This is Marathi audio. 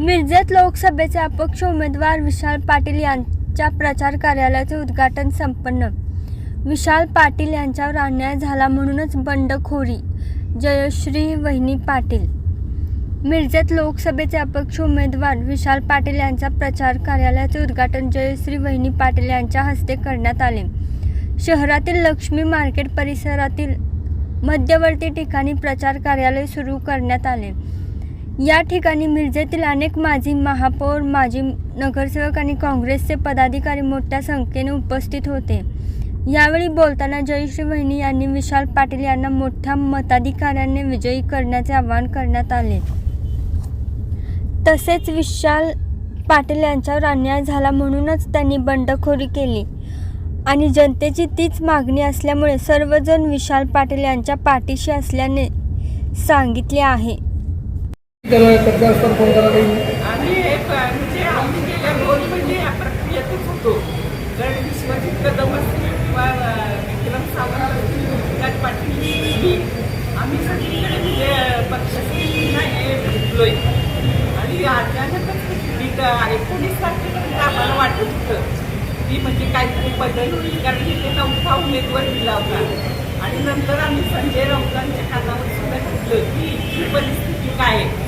मिरजेत लोकसभेचे अपक्ष उमेदवार विशाल पाटील यांच्या प्रचार कार्यालयाचे उद्घाटन संपन्न. विशाल पाटील यांच्यावर अन्याय झाला म्हणूनच बंडखोरी. जयश्री वहिनी पाटील. मिरजेत लोकसभेचे अपक्ष उमेदवार विशाल पाटील यांच्या प्रचार कार्यालयाचे उद्घाटन जयश्री वहिनी पाटील यांच्या हस्ते करण्यात आले. शहरातील लक्ष्मी मार्केट परिसरातील मध्यवर्ती ठिकाणी प्रचार कार्यालय सुरू करण्यात आले. या ठिकाणी मिरजेतील अनेक माजी महापौर माजी नगरसेवक आणि काँग्रेसचे पदाधिकारी मोठ्या संख्येने उपस्थित होते. यावेळी बोलताना जयश्री वहिनी यांनी विशाल पाटील यांना मोठ्या मताधिकाऱ्याने विजयी करण्याचे आवाहन करण्यात आले. तसेच विशाल पाटील यांच्यावर अन्याय झाला म्हणूनच त्यांनी बंडखोरी केली. आणि जनतेची तीच मागणी असल्यामुळे सर्वजण विशाल पाटील यांच्या पाठीशी असल्याने सांगितले आहे. त्याला असताना फोन करा आम्ही म्हणजे आम्ही गेल्या दोन महिने या प्रक्रियेतच होतो. कारण विश्वजित कदम असतील किंवा अ, विक्रम सावंत असतील विकास पाटील आम्ही सगळीकडे म्हणजे अ, पक्षाची भेटलोय. आणि अचानकच मी एकोणीस तारखेपर्यंत आम्हाला वाटत होतं. की म्हणजे काहीतरी बदल होईल कारण तिथे नवखा उमेदवार दिला होता. आणि नंतर आम्ही संजय राऊतांच्या कानावर सुद्धा घेतलं की ही परिस्थिती काय आहे.